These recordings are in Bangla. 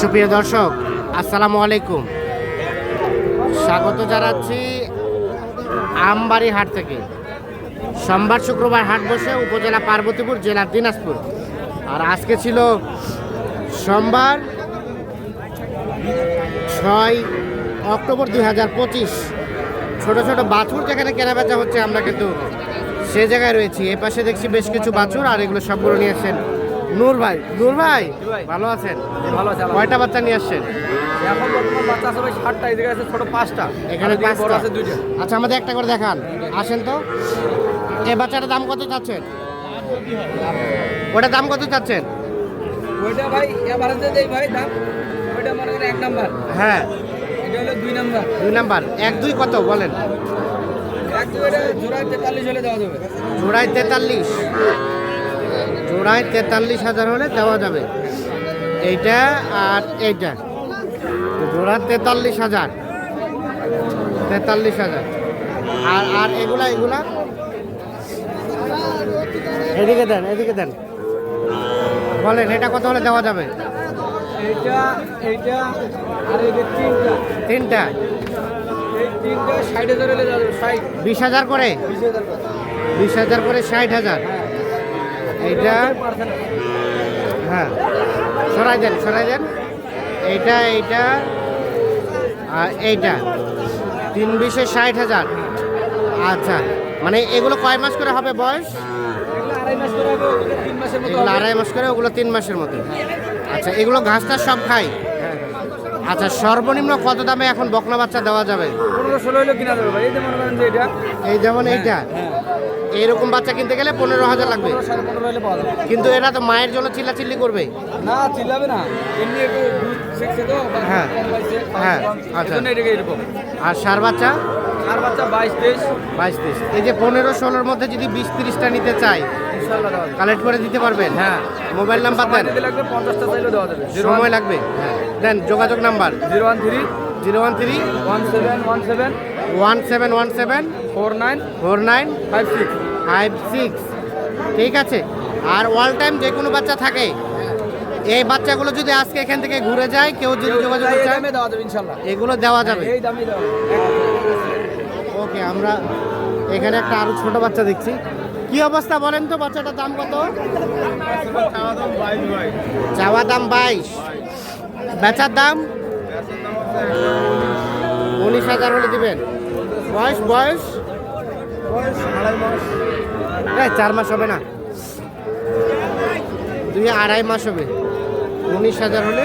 সুপ্রিয় দর্শক, আসসালামু আলাইকুম। স্বাগত জানাচ্ছি আমবাড়ি হাট থেকে। সোমবার শুক্রবার হাট বসে উপজেলা পার্বতীপুর, জেলা দিনাজপুর। আর আজকে ছিল সোমবার ছয় অক্টোবর দুই হাজার পঁচিশ। ছোটো ছোটো বাছুর যেখানে কেনাবেচা হচ্ছে আমরা কিন্তু সে জায়গায় রয়েছি। এ পাশে দেখছি বেশ কিছু বাছুর আর এগুলো সবগুলো নিয়ে আসছেন নূর ভাই নূর ভাই। ভালো আছেন? ভালো আছেন কয়টা বাচ্চা নিয়ে আসছেন? এখন বর্তমান বাচ্চা আছে ভাই ষাটটা এদিকে আছে ছোট পাঁচটা। এখানে বড় আছে দুইটা। আচ্ছা আমাদের একটা করে দেখান। আসেন তো। এ বাচ্চাটার দাম কত চাচ্ছেন? ওটার দাম কত চাচ্ছেন? ওইটা ভাই এভারেজে দেই ভাই দাম। ওইটা মনে করেন এক নাম্বার। হ্যাঁ। এটা হলো দুই নাম্বার। দুই নাম্বার। এক দুই কত বলেন। এক দুই এটা জোড়ায় তেতাল্লিশ হলে দেওয়া যাবে। জোড়ায় তেতাল্লিশ। জোড়ায় তেতাল্লিশ হাজার হলে দেওয়া যাবে। এইটা আর এইটা। জোড়া তেতাল্লিশ হাজার। তেতাল্লিশ হাজার। আর আর এগুলা এগুলা? এদিকে দেন এদিকে দেন। বলেন এটা কত হলে দেওয়া যাবে? এইটা এইটা আর এই যে তিনটা। তিনটা? এই তিনটা ষাট হাজার হলে দেওয়া যাবে ষাট। বিশ হাজার করে? বিশ হাজার টাকা বিশ হাজার করে ষাট হাজার। এইটা হ্যাঁ সরাই দেন সরাই দেন। এইটা এইটা, আর এইটা, তিন বিশে ষাট হাজার। আচ্ছা মানে এগুলো কয় মাস করে হবে বয়স? আড়াই মাস করে, ওগুলো তিন মাসের মতো আচ্ছা এগুলো ঘাসটা সব খাই? আচ্ছা সর্বনিম্ন কত দামে এখন বকনা বাচ্চা দেওয়া যাবে? পনেরো ষোলো হলে কিনা যাবে ভাই? এই যে মনে করেন যে এটা। এই যেমন এইটা? হ্যাঁ। এইরকম বাচ্চা কিনতে গেলে পনেরো হাজার লাগবে। কিন্তু এরা তো মায়ের জন্য চিল্লাচিল্লি করবে। না চিল্লাবে না। এমনি হ্যাঁ। হ্যাঁ, আচ্ছা। আর সার বাচ্চা? আর বাচ্চা বাইশ তেইশ। বাইশ তিরিশ এই যে পনেরো ষোলোর মধ্যে যদি বিশ তিরিশটা নিতে চাই কালেক্ট করে দিতে পারবেন? হ্যাঁ। মোবাইল নাম্বার দেন? পঞ্চাশটা চাইলেও দেওয়া যাবে। সময় লাগবে? দেন যোগাযোগ number. Zero one three. Zero one three. One seven one seven. One seven one seven. Four nine. Four nine. Five six. Five six. ঠিক আছে। আর অল টাইম যে কোনো বাচ্চা থাকে এই বাচ্চাগুলো যদি আজকে এখান থেকে ঘুরে যায় কেউ যদি যোগাযোগ চায় এগুলো দেওয়া যাবে। দেওয়া যাবে। ওকে আমরা এখানে একটা আরও ছোট বাচ্চা দেখছি। কি অবস্থা বলেন তো বাচ্চাটার দাম কত? চাওয়া দাম বাইশ। বেচার দাম? উনিশ হাজার হলে দিবেন। বয়স বয়স? এই চার মাস হবে না। দুই আড়াই মাস হবে। উনিশ হাজার হলে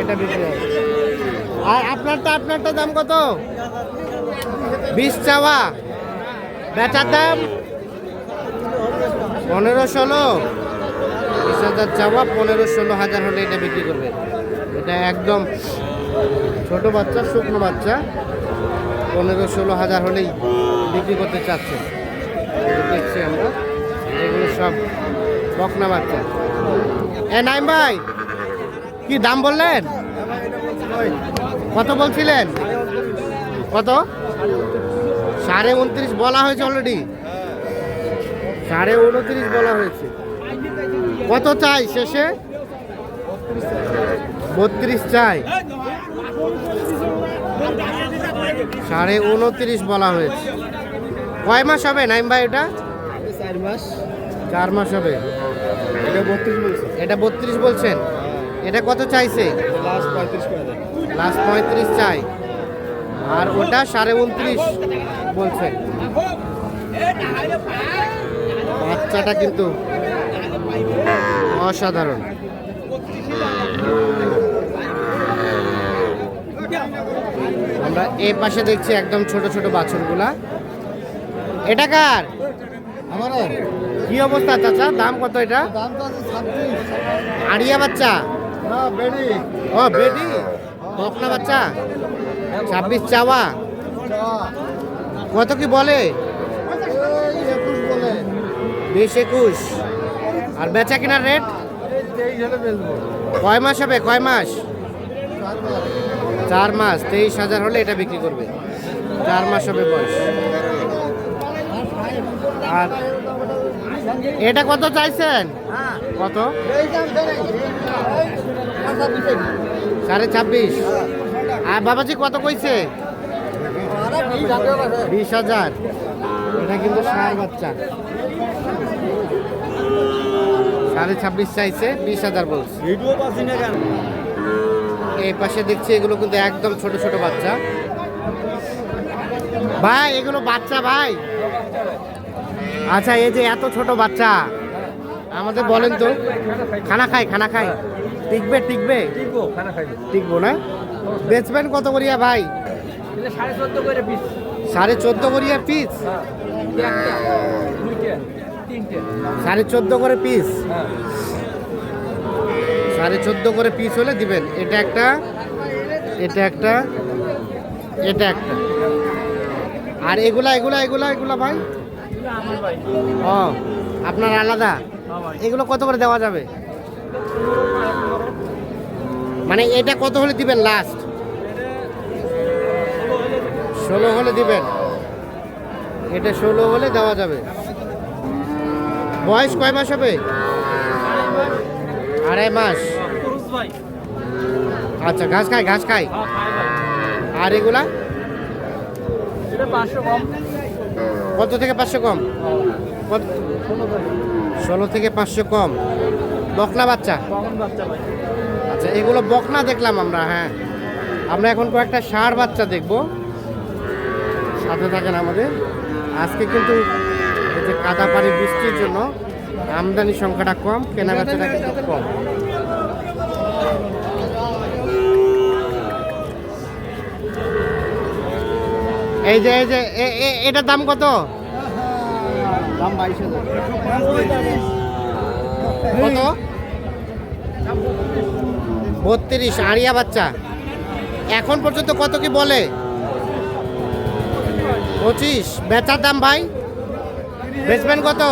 এটা বিক্রি হবে। আর আপনারটা আপনারটা দাম কত? বিশ চাওয়া। বেচার দাম? পনেরো ষোলো। বিশ হাজার চাওয়া, পনেরো ষোলো হাজার হলে এটা বিক্রি করবে। এটা একদম ছোট বাচ্চা, শুকনো বাচ্চা। পনেরো ষোলো হাজার হলেই বিক্রি করতে চাচ্ছে। দেখছি আমরা। এগুলো সব বকনা বাচ্চা। এ, নাইম ভাই, কি দাম বললেন? কত বলছিলেন? কত? সাড়ে উনত্রিশ বলা হয়েছে অলরেডি সাড়ে উনত্রিশ বলা হয়েছে। কত চাই শেষে? বত্রিশ চাই। সাড়ে উনত্রিশ বলা হয়েছে। কয় মাস হবে নাইম ভাই এটা? চার মাস। চার মাস হবে। এটা বত্রিশ বলছে। এটা বত্রিশ বলছেন? এটা কত চাইছে? লাস্ট পঁয়ত্রিশ চাই। আর ওটা সাড়ে উনত্রিশ বলছেন। বাচ্চাটা কিন্তু অসাধারণ। আমরা এই পাশে দেখছি একদম ছোট ছোট বাছুরগুলা। এটা কার? আমার কি অবস্থা চাচা? দাম কত এটা? আড়িয়া বাচ্চা? ও বেটি বকনা বাচ্চা? ছাব্বিশ চাওয়া। কত কি বলে? বিশ একুশ। আর বেচা কেনার রেট? কয় মাস হবে? কয় মাস। চার মাস, তেইশ হাজার হলে এটা বিক্রি করবে। চার মাস হবে বয়স। আর এটা কত চাইছেন? কত? সাড়ে ছাব্বিশ। আর বাবাজি কত কইছে? বিশ হাজার। এটা কিন্তু ষাঁড় বাচ্চা। সাড়ে ছাব্বিশ চাইছে, বিশ হাজার বলছে। এই পাশে দেখছি এগুলো কিন্তু একদম ছোট ছোট বাচ্চা। ভাই, এগুলো বাচ্চা ভাই। আচ্ছা এই যে এত ছোট বাচ্চা। আমাদের বলেন তো, খানা খাই খানা খাই। টিকবে টিকবে? টিকবো না? বেচবেন কত করিয়া ভাই? সাড়ে চোদ্দ করিয়া পিস সাড়ে চোদ্দ করে পিস সাড়ে চোদ্দ করে পিস হলে দিবেন। এটা একটা এটা একটা এটা একটা। আর এগুলা এগুলা এগুলা এগুলা ভাই? ও, আপনার আলাদা? এগুলো কত করে দেওয়া যাবে? মানে এটা কত হলে দিবেন লাস্ট ষোলো হলে দিবেন। এটা ষোলো হলে দেওয়া যাবে। বয়স কয় মাস হবে? আড়াই মাস। আচ্ছা ঘাস খায়, ঘাস খাই আর এগুলা? কত থেকে পাঁচশো কম? ষোলো থেকে পাঁচশো কম। বকনা বাচ্চা? আচ্ছা এগুলো বকনা দেখলাম আমরা হ্যাঁ। আমরা এখন কয়েকটা ষাঁড় বাচ্চা দেখব। সাথে থাকেন আমাদের। আজকে কিন্তু কাদা পানি বৃষ্টির জন্য আমদানি সংখ্যাটা কম কেনা বেচাটা কিন্তু কম। এই যে এই যে এটার দাম কত? দাম বাইশ কত? বত্রিশ আড়িয়া বাচ্চা। এখন পর্যন্ত কত কি বলে? পঁচিশ। বেচার দাম ভাই? বেচবেন কত?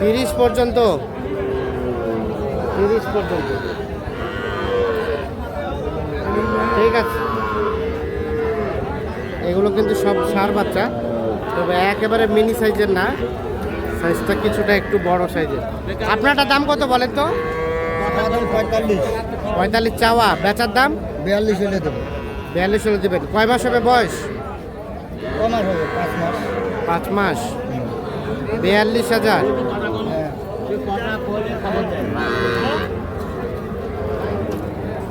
তিরিশ পর্যন্ত। তিরিশ পর্যন্ত। ঠিক আছে। এগুলো কিন্তু সব সার বাচ্চা। তবে একেবারে মিনি সাইজের না। সাইজটা কিছুটা একটু বড় সাইজের। আপনারটা দাম কত বলেন তো? পঁয়তাল্লিশ পঁয়তাল্লিশ চাওয়া। বেচার দাম? বিয়াল্লিশ হলে দেবো। বিয়াল্লিশ হলে দেবেন। কয় মাস হবে বয়স? হবে? পাঁচ মাস। পাঁচ মাস। বিয়াল্লিশ হাজার।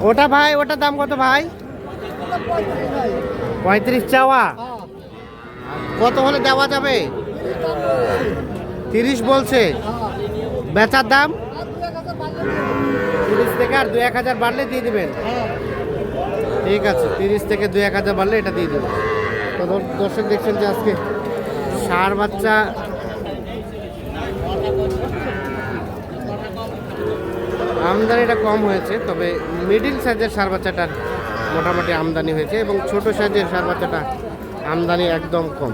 ওটা ভাই ওটা দাম কত ভাই? পঁয়ত্রিশ চাওয়া। কত হলে দেওয়া যাবে? তিরিশ বলছে। বেচার দাম? তিরিশ থেকে আর দু এক হাজার বাড়লে দিয়ে দেবেন। ঠিক আছে, তিরিশ থেকে দু এক হাজার বাড়লে এটা দিয়ে দেবেন। তো দর্শক দেখছেন যে আজকে সার বাচ্চা আমদানিটা কম হয়েছে, তবে মিডিল সাইজের সার বাচ্চাটার মোটামুটি আমদানি হয়েছে এবং ছোট সাইজের সার বাচ্চাটা আমদানি একদম কম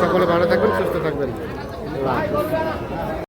সকলে ভালো থাকবেন, সুস্থ থাকবেন।